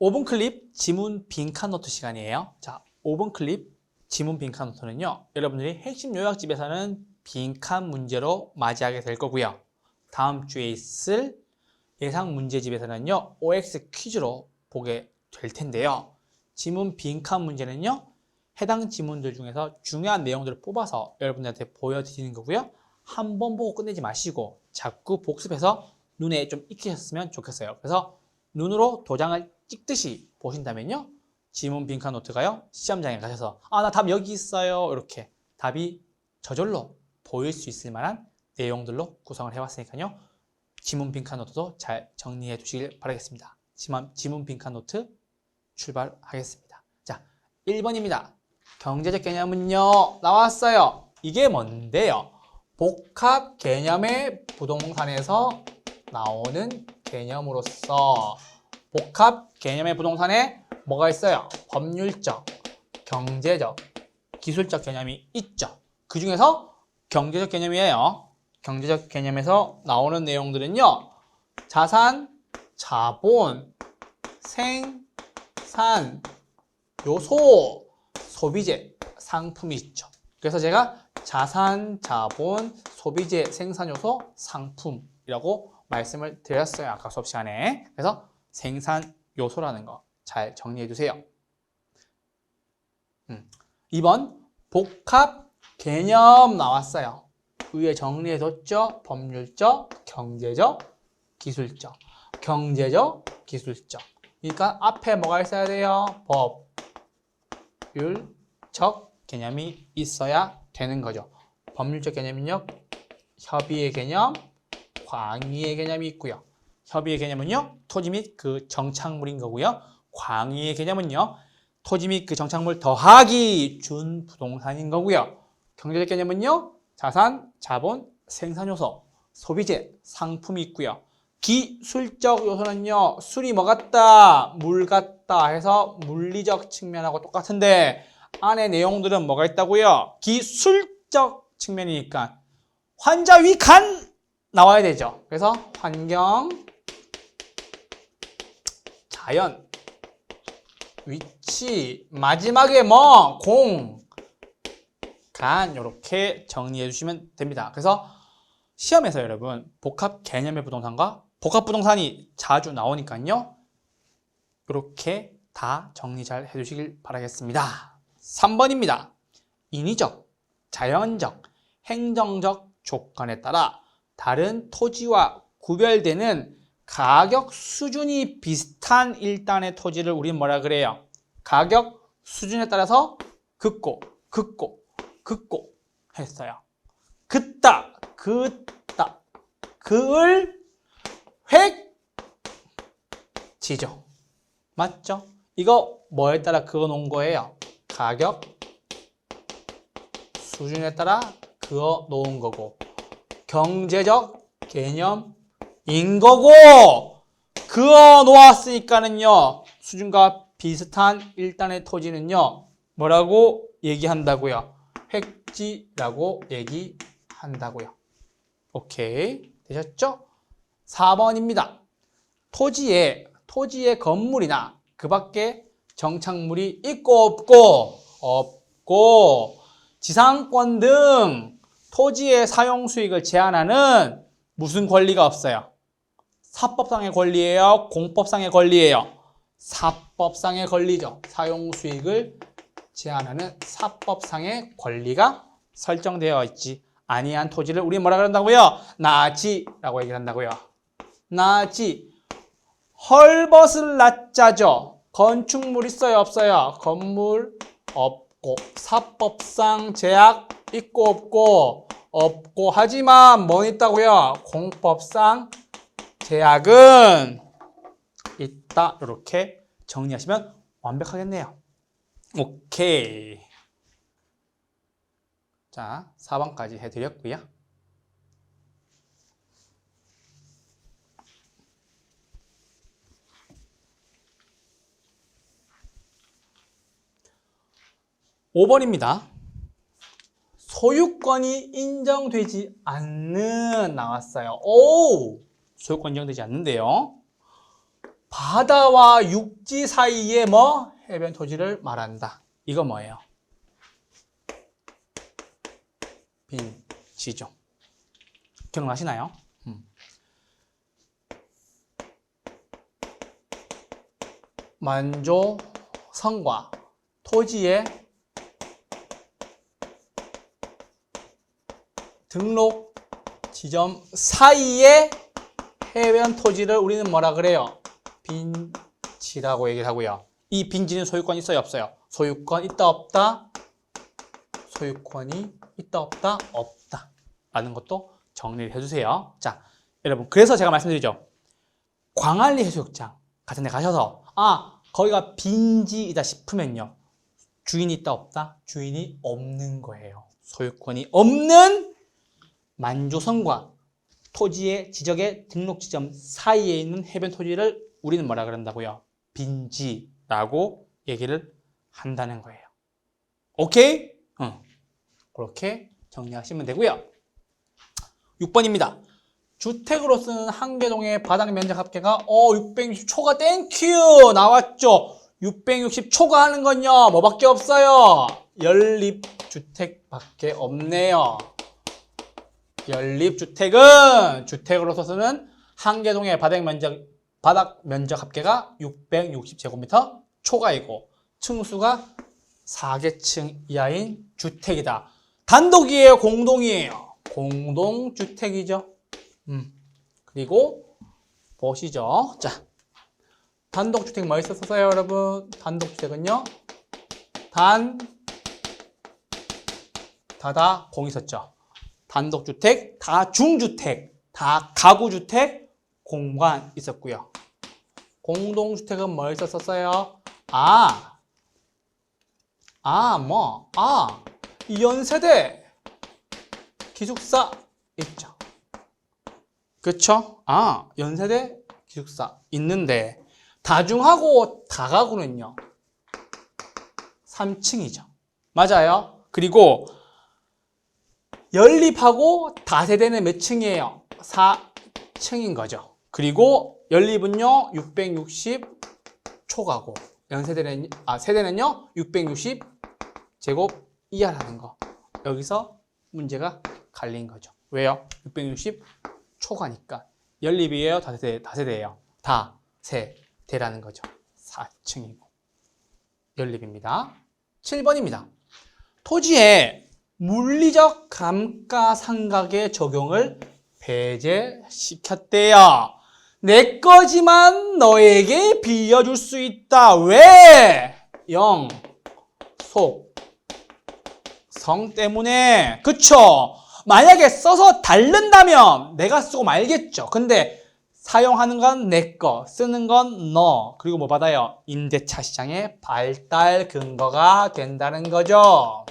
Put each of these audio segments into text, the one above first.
5분 클립 지문 빈칸 노트 시간이에요. 자, 5분 클립 지문 빈칸 노트는요. 여러분들이 핵심 요약집에서는 빈칸 문제로 맞이하게 될 거고요. 다음 주에 있을 예상 문제집에서는요. OX 퀴즈로 보게 될 텐데요. 지문 빈칸 문제는요. 해당 지문들 중에서 중요한 내용들을 뽑아서 여러분들한테 보여드리는 거고요. 한 번 보고 끝내지 마시고 자꾸 복습해서 눈에 좀 익히셨으면 좋겠어요. 그래서 눈으로 도장을 찍듯이 보신다면요. 지문 빈칸 노트가요. 시험장에 가셔서 아, 나 답 여기 있어요. 이렇게 답이 저절로 보일 수 있을 만한 내용들로 구성을 해왔으니까요. 지문 빈칸 노트도 잘 정리해 두시길 바라겠습니다. 지문, 지문 빈칸 노트 출발하겠습니다. 자, 1번입니다. 경제적 개념은요. 나왔어요. 이게 뭔데요? 복합 개념의 부동산에서 나오는 개념으로서 복합 개념의 부동산에 뭐가 있어요? 법률적, 경제적, 기술적 개념이 있죠. 그 중에서 경제적 개념이에요. 경제적 개념에서 나오는 내용들은요. 자산, 자본, 생산, 요소, 소비재, 상품이 있죠. 그래서 제가 자산, 자본, 소비재, 생산 요소, 상품이라고 말씀을 드렸어요. 아까 수업 시간에. 그래서 생산 요소라는 거 잘 정리해 두세요. 음. 2번 복합 개념 나왔어요. 위에 정리해 뒀죠. 법률적, 경제적, 기술적. 경제적, 기술적. 그러니까 앞에 뭐가 있어야 돼요? 법, 율적 개념이 있어야 되는 거죠. 법률적 개념은요. 협의의 개념, 광의의 개념이 있고요. 협의의 개념은요. 토지 및 그 정착물인 거고요. 광의의 개념은요. 토지 및 그 정착물 더하기 준 부동산인 거고요. 경제적 개념은요. 자산, 자본, 생산 요소, 소비재, 상품이 있고요. 기술적 요소는요. 술이 뭐 같다? 물 같다 해서 물리적 측면하고 똑같은데 안에 내용들은 뭐가 있다고요? 기술적 측면이니까 환자 위 간 나와야 되죠. 그래서 환경, 자연, 위치, 마지막에 뭐, 공, 간 이렇게 정리해 주시면 됩니다. 그래서 시험에서 여러분 복합 개념의 부동산과 복합 부동산이 자주 나오니까요. 이렇게 다 정리 잘 해주시길 바라겠습니다. 3번입니다. 인위적, 자연적, 행정적 조건에 따라 다른 토지와 구별되는 가격 수준이 비슷한 일단의 토지를 우리는 뭐라 그래요? 가격 수준에 따라서 긋고, 긋고, 긋고 했어요. 긋다, 긋다, 그을 획 지죠. 맞죠? 이거 뭐에 따라 그어 놓은 거예요? 가격 수준에 따라 그어 놓은 거고 경제적 개념 인 거고 그어 놓았으니까는요 수준과 비슷한 일단의 토지는요 뭐라고 얘기한다고요? 획지라고 얘기한다고요. 오케이 되셨죠? 4번입니다. 토지에 토지의 건물이나 그 밖에 정착물이 있고 없고 없고 지상권 등 토지의 사용 수익을 제한하는 무슨 권리가 없어요? 사법상의 권리예요? 공법상의 권리예요? 사법상의 권리죠. 사용 수익을 제한하는 사법상의 권리가 설정되어 있지 아니한 토지를 우리 뭐라 그런다고요? 나지라고 얘기를 한다고요. 나지 헐벗을 낮자죠. 건축물 있어요 없어요? 건물 없고 사법상 제약 있고 없고 없고 하지만 뭐 있다고요? 공법상 제약은 있다 이렇게 정리하시면 완벽하겠네요. 오케이. 자, 4번까지 해드렸고요. 오번입니다 소유권이 인정되지 않는 나왔어요. 오! 소유권 인정되지 않는데요. 바다와 육지 사이에 뭐 해변 토지를 말한다. 이거 뭐예요? 빈 지죠. 기억나시나요? 음. 만조 성과 토지의 등록 지점 사이에 해변 토지를 우리는 뭐라 그래요? 빈지라고 얘기를 하고요. 이 빈지는 소유권 있어요, 없어요? 소유권 있다, 없다? 소유권이 있다, 없다? 없다. 라는 것도 정리를 해주세요. 자, 여러분, 그래서 제가 말씀드리죠. 광안리 해수욕장 같은 데 가셔서, 아, 거기가 빈지이다 싶으면요. 주인이 있다, 없다? 주인이 없는 거예요. 소유권이 없는 만조성과 토지의 지적의 등록 지점 사이에 있는 해변 토지를 우리는 뭐라 그런다고요? 빈지라고 얘기를 한다는 거예요. 오케이? 응. 그렇게 정리하시면 되고요. 6번입니다. 주택으로 쓰는 한계동의 바닥 면적 합계가 어 660초가 땡큐 나왔죠. 660초가 하는 건요 뭐밖에 없어요. 연립주택밖에 없네요. 연립주택은 주택으로서 쓰는 한계동의 바닥 면적, 바닥 면적 합계가 660제곱미터 초과이고 층수가 4계층 이하인 주택이다. 단독이에요, 공동이에요? 공동주택이죠. 음. 그리고 보시죠. 자, 단독주택 뭐 있었어요, 여러분? 단독주택은요. 단, 다다 공 있었죠. 단독주택, 다중주택, 다 가구주택, 공간 있었고요. 공동주택은 뭐 있었어요? 아, 아, 뭐, 아, 연세대 기숙사 있죠. 그쵸? 아, 연세대 기숙사 있는데 다중하고 다가구는요. 3층이죠. 맞아요. 그리고 연립하고 다세대는 몇 층이에요? 4층인 거죠. 그리고 연립은요, 660 초가고, 연세대는, 아, 세대는요, 660 제곱 이하라는 거. 여기서 문제가 갈린 거죠. 왜요? 660 초가니까. 연립이에요? 다세대, 다세대예요? 다세대라는 거죠. 4층이고. 연립입니다. 7번입니다. 토지에 물리적 감가상각의 적용을 배제시켰대요. 내 거지만 너에게 빌려줄 수 있다. 왜? 영, 속, 성 때문에. 그쵸? 만약에 써서 다른다면 내가 쓰고 말겠죠. 근데 사용하는 건 내 거, 쓰는 건 너. 그리고 뭐 받아요? 임대차 시장의 발달 근거가 된다는 거죠.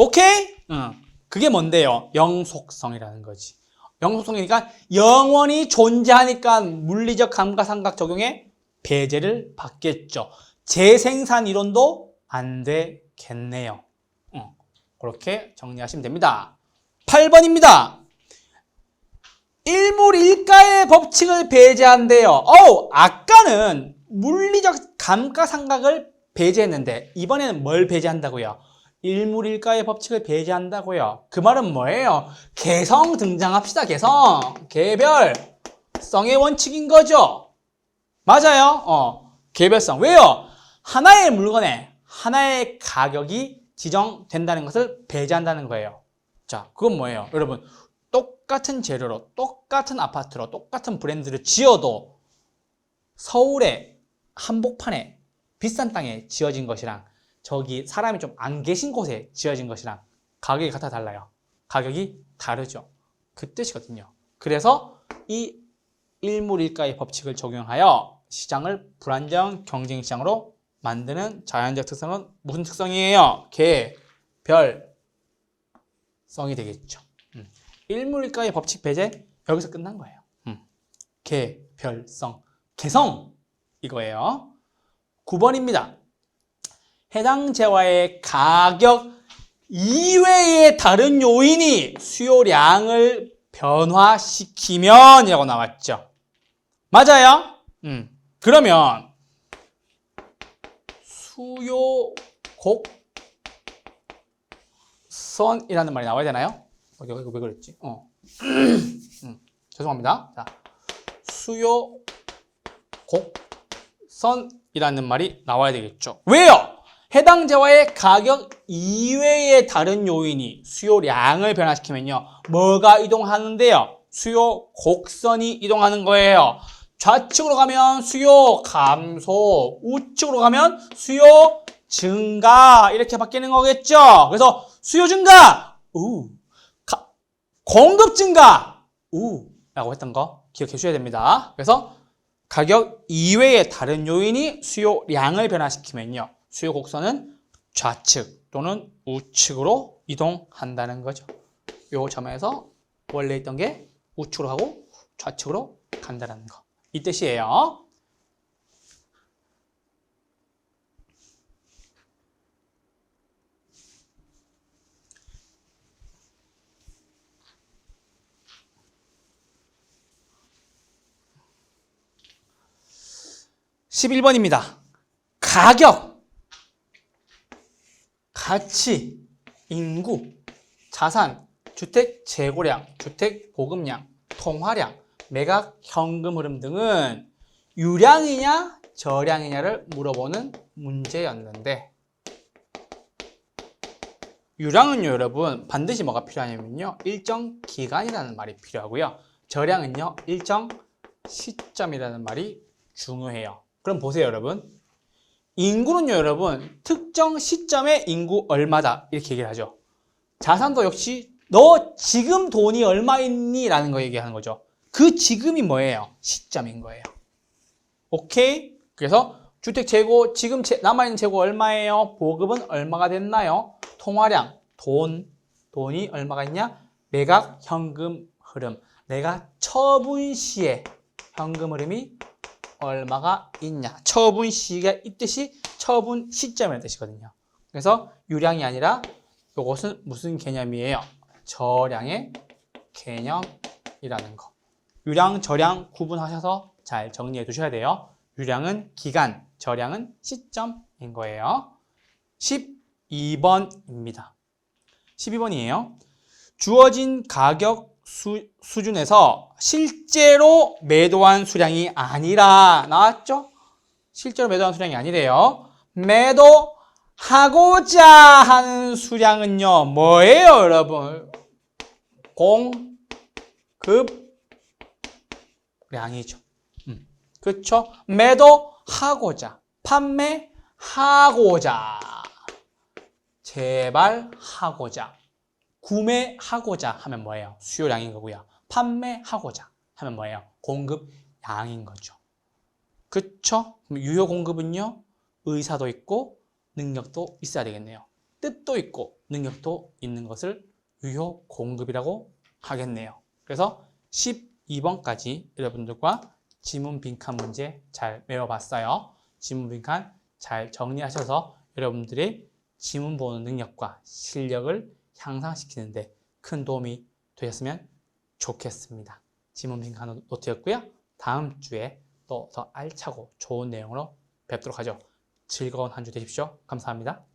오케이? 응. 그게 뭔데요? 영속성이라는 거지. 영속성이니까 영원히 존재하니까 물리적 감가상각 적용에 배제를 받겠죠. 재생산 이론도 안 되겠네요. 응. 그렇게 정리하시면 됩니다. 8번입니다. 일물일가의 법칙을 배제한대요. 어우, 아까는 물리적 감가상각을 배제했는데 이번에는 뭘 배제한다고요? 일물일가의 법칙을 배제한다고요. 그 말은 뭐예요? 개성 등장합시다. 개성. 개별 성의 원칙인 거죠. 맞아요. 어, 개별성. 왜요? 하나의 물건에 하나의 가격이 지정된다는 것을 배제한다는 거예요. 자, 그건 뭐예요? 여러분, 똑같은 재료로, 똑같은 아파트로, 똑같은 브랜드를 지어도 서울의 한복판에 비싼 땅에 지어진 것이랑 저기 사람이 좀 안 계신 곳에 지어진 것이랑 가격이 같아 달라요. 가격이 다르죠. 그 뜻이거든요. 그래서 이 일물일가의 법칙을 적용하여 시장을 불안정 경쟁 시장으로 만드는 자연적 특성은 무슨 특성이에요? 개, 별, 성이 되겠죠. 음. 일물일가의 법칙 배제 여기서 끝난 거예요. 음. 개, 별, 성, 개성 이거예요. 9번입니다. 해당 재화의 가격 이외의 다른 요인이 수요량을 변화시키면 이라고 나왔죠. 맞아요? 음. 그러면 수요 곡선이라는 말이 나와야 되나요? 어, 이거 왜 그랬지? 어. 음, 죄송합니다. 자, 수요 곡선이라는 말이 나와야 되겠죠. 왜요? 해당 재화의 가격 이외의 다른 요인이 수요량을 변화시키면요. 뭐가 이동하는데요? 수요 곡선이 이동하는 거예요. 좌측으로 가면 수요 감소, 우측으로 가면 수요 증가 이렇게 바뀌는 거겠죠. 그래서 수요 증가, 우, 가- 공급 증가, 우 라고 했던 거 기억해 주셔야 됩니다. 그래서 가격 이외의 다른 요인이 수요량을 변화시키면요. 수요 곡선은 좌측 또는 우측으로 이동한다는 거죠. 요 점에서 원래 있던 게 우측으로 가고 좌측으로 간다는 거. 이 뜻이에요. (11번입니다) 가격 가치 인구 자산 주택 재고량 주택 보급량 통화량 매각 현금 흐름 등은 유량이냐 저량이냐를 물어보는 문제였는데 유량은요 여러분 반드시 뭐가 필요하냐면요 일정 기간이라는 말이 필요하고요. 저량은요 일정 시점이라는 말이 중요해요. 그럼 보세요 여러분 인구는요 여러분 특정 시점에 인구 얼마다 이렇게 얘기를 하죠 자산도 역시 너 지금 돈이 얼마 있니? 라는 거 얘기하는 거죠 그 지금이 뭐예요? 시점인 거예요. 오케이? 그래서 주택 재고, 지금 재- 남아있는 재고 얼마예요? 보급은 얼마가 됐나요? 통화량, 돈, 돈이 얼마가 있냐? 매각 현금 흐름. 내가 처분 시에 현금 흐름이 얼마가 있냐? 처분 시가 있듯이 처분 시점이라는 뜻이거든요. 그래서 유량이 아니라 이것은 무슨 개념이에요? 저량의 개념이라는 거. 유량, 저량 구분하셔서 잘 정리해 두셔야 돼요. 유량은 기간, 저량은 시점인 거예요. 12번입니다. 12번이에요. 주어진 가격 수, 수준에서 실제로 매도한 수량이 아니라 나왔죠? 실제로 매도한 수량이 아니래요. 매도하고자 하는 수량은요. 뭐예요, 여러분? 공급 량이죠. 음. 그렇죠? 매도하고자, 판매하고자, 재발하고자, 구매하고자 하면 뭐예요? 수요량인 거고요. 판매하고자 하면 뭐예요? 공급량인 거죠. 그럼 유효 공급은요. 의사도 있고 능력도 있어야 되겠네요. 뜻도 있고 능력도 있는 것을 유효 공급이라고 하겠네요. 그래서 12번까지 여러분들과 지문 빈칸 문제 잘 외워봤어요. 지문 빈칸 잘 정리하셔서 여러분들의 지문 보는 능력과 실력을 향상시키는데 큰 도움이 되셨으면 좋겠습니다. 지문 빈칸 노트였고요. 다음 주에 또 더 알차고 좋은 내용으로 뵙도록 하죠. 즐거운 한 주 되십시오. 감사합니다.